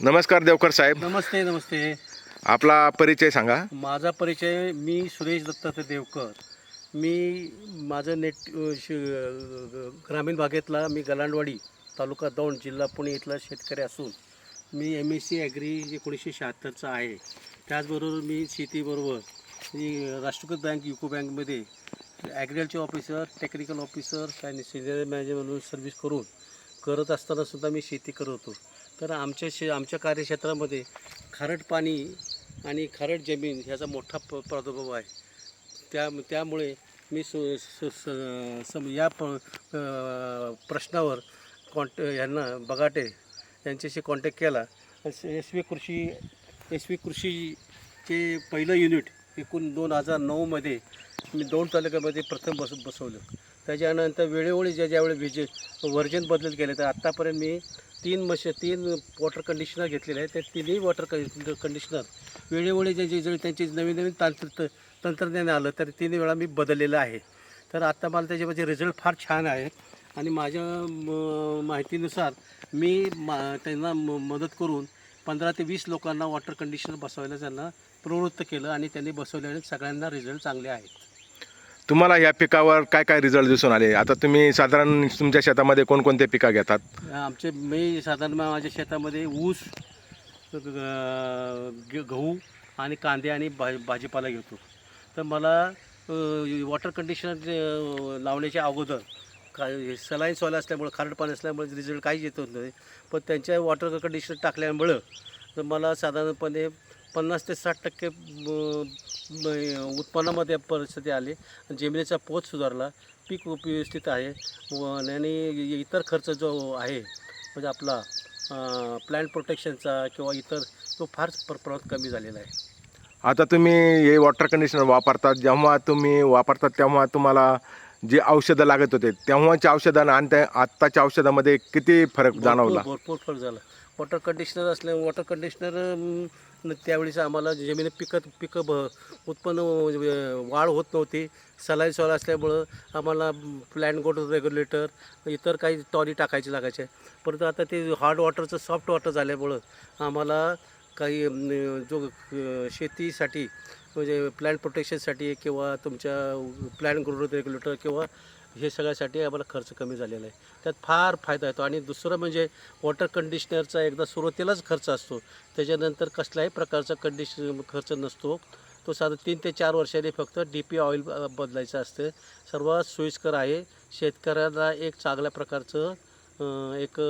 नमस्कार देवकर साहेब. नमस्ते नमस्ते. आपला परिचय सांगा. माझा परिचय मी सुरेश दत्तात्रय देवकर. मी माझं नेट श ग्रामीण भागातला मी गलांडवाडी तालुका दौंड जिल्हा पुणे इथला शेतकरी असून मी एम एस सी ॲग्री एकोणीसशे शहात्तरचा आहे. त्याचबरोबर मी शेतीबरोबर मी राष्ट्रीयकृत बँक युको बँकमध्ये ॲग्रिकल्चर ऑफिसर टेक्निकल ऑफिसर आणि सिनियर मॅनेजर म्हणून सर्व्हिस करून करत असताना सुद्धा मी शेती करत होतो. तर आमच्या शे आमच्या कार्यक्षेत्रामध्ये खारट पाणी आणि खारट जमीन ह्याचा मोठा प प्रादुर्भाव आहे. त्या त्यामुळे मी सु स- सम या प प्रश्नावर कॉन्ट यांना बगाटे यांच्याशी कॉन्टॅक्ट केला. S V Krishi S V कृषीचे पहिलं युनिट एकूण दोन हजार नऊमध्ये मी दोन तालुक्यामध्ये प्रथम बस बसवलं. त्याच्यानंतर वेळोवेळी ज्या ज्यावेळी विजे वर्जन बदलत गेले तर आत्तापर्यंत मी तीन मश तीन वॉटर कंडिशनर घेतलेले आहेत. त्या तिन्ही वॉटर कंडिशनर वेळोवेळी जे जे त्यांचे त्यांची नवीन नवीन तांत्र तंत्रज्ञान आलं तर तिन्ही वेळा मी बदललेलं आहे. तर आत्ता मला त्याच्यामध्ये रिझल्ट फार छान आहे. आणि माझ्या म- माहितीनुसार मी मा त्यांना म मदत करून पंधरा ते वीस लोकांना वॉटर कंडिशनर बसवायला त्यांना प्रवृत्त केलं आणि त्यांनी बसवल्याने सगळ्यांना रिझल्ट चांगले आहेत. तुम्हाला या पिकावर काय काय रिझल्ट दिसून आले? आता तुम्ही साधारण तुमच्या शेतामध्ये कोणकोणते पिकं घेतात? आमचे मी साधारण माझ्या शेतामध्ये ऊस ग- गहू आणि कांदे आणि भा भाजीपाला घेतो. तर मला वॉटर कंडिशनर लावण्याच्या अगोदर का सलाईन सॉल असल्यामुळं खारट पाणी असल्यामुळे रिझल्ट काहीच येत नाही पण त्यांच्या वॉटर कंडिशनर टाकल्यामुळं तर मला साधारणपणे पन्नास ते साठ टक्के उत्पन्नामध्ये परिस्थिती आली. जमिनीचा पोत सुधारला. पीक व्यवस्थित आहे. व आणि इतर खर्च जो आहे म्हणजे आपला प्लॅन्ट प्रोटेक्शनचा किंवा इतर तो फार प्र- प्रमाणात कमी झालेला आहे. आता तुम्ही हे वॉटर कंडिशनर वापरतात जेव्हा तुम्ही वापरतात तेव्हा तुम्हाला जे औषधं लागत होते तेव्हाच्या औषधानं आणि त्या आत्ताच्या औषधामध्ये किती फरक जाणवला? भरपूर भरपूर फरक झाला. वॉटर कंडिशनर असल्या वॉटर कंडिशनर त्यावेळेस आम्हाला जमिनीत पिकत पिकं भ उत्पन्न म्हणजे, वाढ होत नव्हती. सलाईन सॉल असल्यामुळं आम्हाला प्लॅन गोट रेग्युलेटर इतर काही टॉली टाकायचे लागायचे. परंतु आता ते हार्ड वॉटरचं सॉफ्ट वॉटर झाल्यामुळं आम्हाला काही जो शेतीसाठी म्हणजे प्लॅन प्रोटेक्शनसाठी किंवा तुमच्या प्लॅन ग्रोथ रेग्युलेटर किंवा हे सगळ्यासाठी आम्हाला खर्च कमी झालेला आहे. त्यात फार फायदा येतो आणि दुसरं म्हणजे वॉटर कंडिशनरचा एकदा सुरुवातीलाच खर्च असतो. त्याच्यानंतर कसल्याही प्रकारचा कंडिशन खर्च नसतो. तो साधा तीन ते चार वर्षांनी फक्त डी पी ऑइल बदलायचं असतं. सर्वात सोयीस्कर आहे. शेतकऱ्याला एक चांगल्या प्रकारचं एक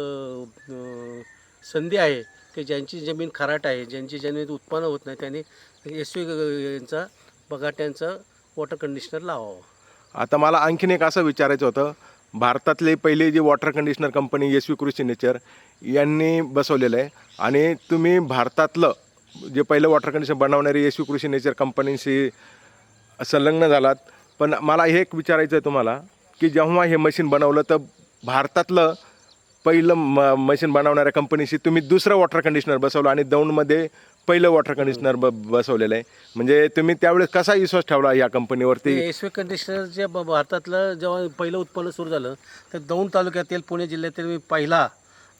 संधी आहे की ज्यांची जमीन खराट आहे ज्यांची जमिनीत उत्पन्न होत नाही त्यांनी एस यांचा बघाट्यांचं वॉटर कंडिशनर लावावं. आता मला आणखीन एक असं विचारायचं होतं. भारतातले पहिले जी water conditioner company S V Krishi nature यांनी बसवलेलं आहे. आणि तुम्ही भारतातलं जे पहिलं वॉटर कंडिशनर बनवणारी एस व्ही कृषी नेचर कंपनीशी संलग्न झालात. पण मला हे एक विचारायचं आहे तुम्हाला की जेव्हा हे मशीन बनवलं तर भारतातलं पहिलं म मशीन बनवणाऱ्या कंपनीशी तुम्ही दुसरं वॉटर कंडिशनर बसवलं आणि दौंडमध्ये पहिलं वॉटर कंडिशनर ब बसवलेलं आहे. म्हणजे तुम्ही त्यावेळेस कसा विश्वास ठेवला या कंपनीवरती एस वी कंडिशनर जे ब- भारतातलं जेव्हा पहिलं उत्पन्न सुरू झालं तर दौंड तालुक्यातील पुणे जिल्ह्यातील मी पहिला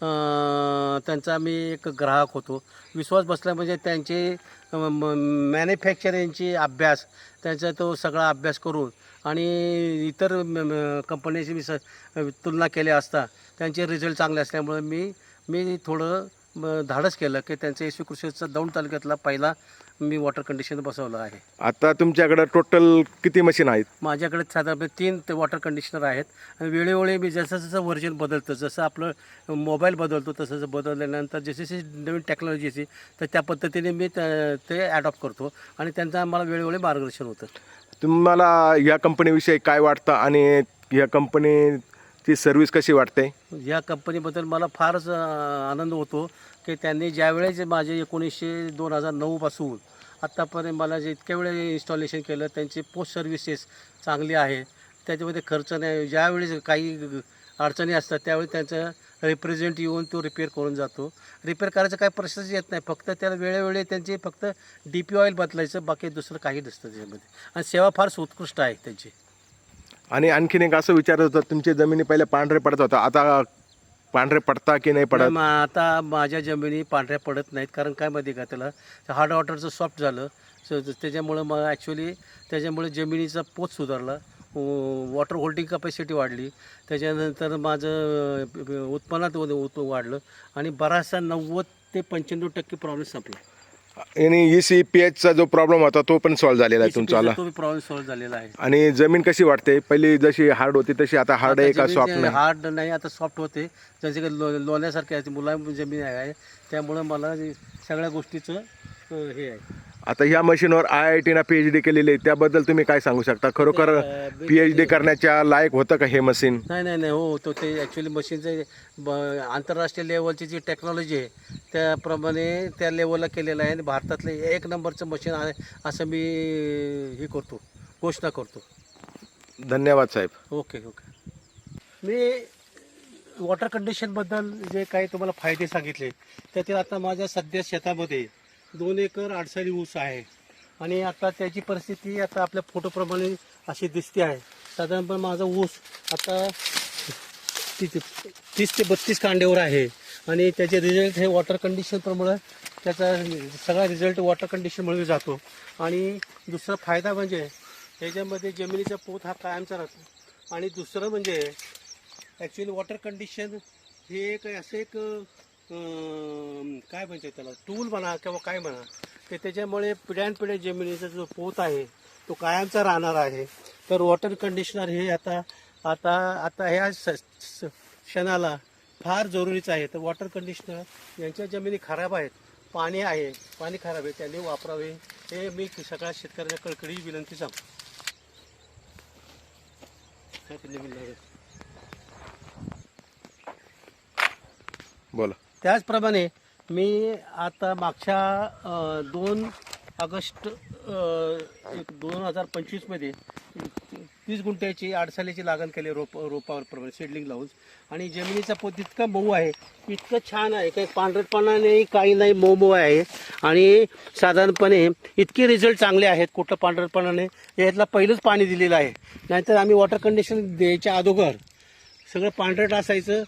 त्यांचा मी एक ग्राहक होतो. विश्वास बसला म्हणजे त्यांचे मॅन्युफॅक्चरिंगची अभ्यास त्यांचा तो सगळा अभ्यास करून आणि इतर कंपन्याची मी स तुलना केल्या असता त्यांचे रिझल्ट चांगले असल्यामुळे मी मी थोडं धाडस केलं की त्यांचं एस कृषीचा दौंड तालुक्यातला पहिला मी वॉटर कंडिशनर बसवलं आहे. आता तुमच्याकडं टोटल किती मशीन आहेत? माझ्याकडे साधारणपणे तीन ते वॉटर कंडिशनर आहेत. आणि वेळोवेळी मी जसं जसं व्हर्जन बदलतं जसं आपलं मोबाईल बदलतो तसं जसं बदलल्यानंतर जशी जशी नवीन टेक्नॉलॉजी येते तर त्या पद्धतीने मी ते ॲडॉप्ट करतो. आणि त्यांचं आम्हाला वेळोवेळी मार्गदर्शन होतं. तुम्हाला या कंपनीविषयी काय वाटतं? आणि या ती सर्व्हिस कशी वाटते? या कंपनीबद्दल मला फारच अं, आनंद होतो की त्यांनी ज्यावेळेस माझे एकोणीसशे दोन हजार नऊपासून आत्तापर्यंत मला जे इतक्या वेळे इन्स्टॉलेशन केलं त्यांची पोस्ट सर्व्हिसेस चांगली आहे. त्याच्यामध्ये खर्च नाही. ज्यावेळेस काही अडचणी असतात त्यावेळी त्यांचं रिप्रेझेंट येऊन तो रिपेअर करून जातो. रिपेअर करायचा काही प्रश्नच येत नाही. फक्त त्याला वेळोवेळी त्यांचे फक्त डी पी ऑइल बदलायचं बाकी दुसरं काही नसतं त्याच्यामध्ये. आणि सेवा फार उत्कृष्ट आहे त्यांची. आणि आणखीन एक असं विचारत होतं तुमच्या जमिनी पहिले पांढरे पडत होता आता पांढरे पडता की नाही पडत? मग आता माझ्या जमिनी पांढऱ्या पडत नाहीत कारण काय माहिती का त्याला? हार्ड वॉटरचं सॉफ्ट झालं त्याच्यामुळं मग ॲक्च्युली त्याच्यामुळे जमिनीचा पोत सुधारला वॉटर होल्डिंग कपॅसिटी वाढली त्याच्यानंतर माझं उत्पन्नात व- उत- वाढलं आणि बराचसा नव्वद ते पंच्याण्णव टक्के प्रॉब्लेम संपला. आणि ई सी पी एचचा जो प्रॉब्लेम होता तो पण सॉल्व्ह झालेला आहे तुमचा आला प्रॉब्लेम सॉल्व्ह झालेला आहे. आणि जमीन कशी वाटते पहिली जशी हार्ड होती तशी आता हार्ड आहे का सॉफ्ट नाही? हार्ड नाही आता सॉफ्ट होते. जसे काही लो लोण्यासारखे आहे मुलायम जमीन आहे. त्यामुळं मला सगळ्या गोष्टीचं हे आहे. आता ह्या मशीनवर आय आय टीना पीएच डी केलेली आहे त्याबद्दल तुम्ही काय सांगू शकता? खरोखर अ, पीएच डी करण्याच्या लायक होतं का हे मशीन? नाही नाही नाही हो तो ते ॲक्च्युली मशीनचे ब आंतरराष्ट्रीय लेवलची जी टेक्नॉलॉजी आहे त्याप्रमाणे त्या लेवलला केलेलं आहे आणि भारतातलं एक नंबरचं मशीन आहे असं मी हे करतो घोषणा करतो. धन्यवाद साहेब. ओके ओके मी वॉटर कंडिशनबद्दल जे काही तुम्हाला फायदे सांगितले त्यातील आता माझ्या सध्या शेतामध्ये दोन एकर आडसाळी ऊस आहे. आणि आता त्याची परिस्थिती आता आपल्या फोटोप्रमाणे अशी दिसते आहे. साधारणपणे माझा ऊस आता तिथे तीस ते बत्तीस कांड्यावर आहे. आणि त्याचे रिझल्ट हे वॉटर कंडिशनप्रमाणे त्याचा सगळा रिझल्ट वॉटर कंडिशनमुळे जातो. आणि दुसरा फायदा म्हणजे त्याच्यामध्ये जमिनीचा पोत हा कायमचा राहतो. आणि दुसरं म्हणजे ॲक्च्युली वॉटर कंडिशन हे एक असं एक काय म्हणते त्याला? टूल म्हणा किंवा काय म्हणा ते त्याच्यामुळे पिढ्यानपिढ्या जमिनीचा जो पोत आहे तो कायमचा राहणार आहे. तर वॉटर कंडिशनर हे आता आता आता ह्या स क्षणाला फार जरुरीचं आहे. तर वॉटर कंडिशनर यांच्या जमिनी खराब आहेत पाणी आहे पाणी खराब आहे त्यांनी वापरावे. हे मी सगळ्या शेतकऱ्यांना कळकळी विनंती सांगतो बोला. त्याचप्रमाणे मी आता मागच्या दोन ऑगस्ट एक दोन हजार पंचवीसमध्ये तीस गुंठ्याची आडसालीची लागण केली रोप रोपावरप्रमाणे सिडलिंग लावून. आणि जमिनीचा पोत इतका मऊ आहे इतकं छान आहे. काही पांढरटपणा नाही काही नाही मऊ मऊ आहे. आणि साधारणपणे इतके रिझल्ट चांगले आहेत कुठं पांढरटपणा नाही. यातला पहिलंच पाणी दिलेलं आहे. नाहीतर आम्ही वॉटर कंडिशन द्यायच्या अगोदर सगळं पांढरट असायचं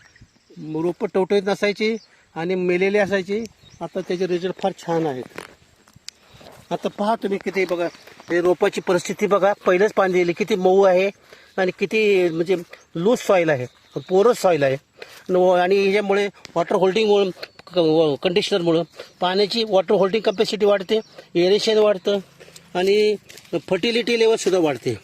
रोपं टवटवीत नसायची. आणि मेलेली असायची आता त्याचे रिझल्ट फार छान आहेत. आता पहा तुम्ही किती बघा हे रोपाची परिस्थिती बघा पहिलंच पाणी दिली किती मऊ आहे आणि किती म्हणजे लूज सॉईल आहे पोरस सॉईल आहे. आणि ह्याच्यामुळे वॉटर होल्डिंगमुळं कंडिशनरमुळं पाण्याची वॉटर होल्डिंग कपॅसिटी वाढते एरेशन वाढतं आणि फर्टिलिटी लेवलसुद्धा वाढते.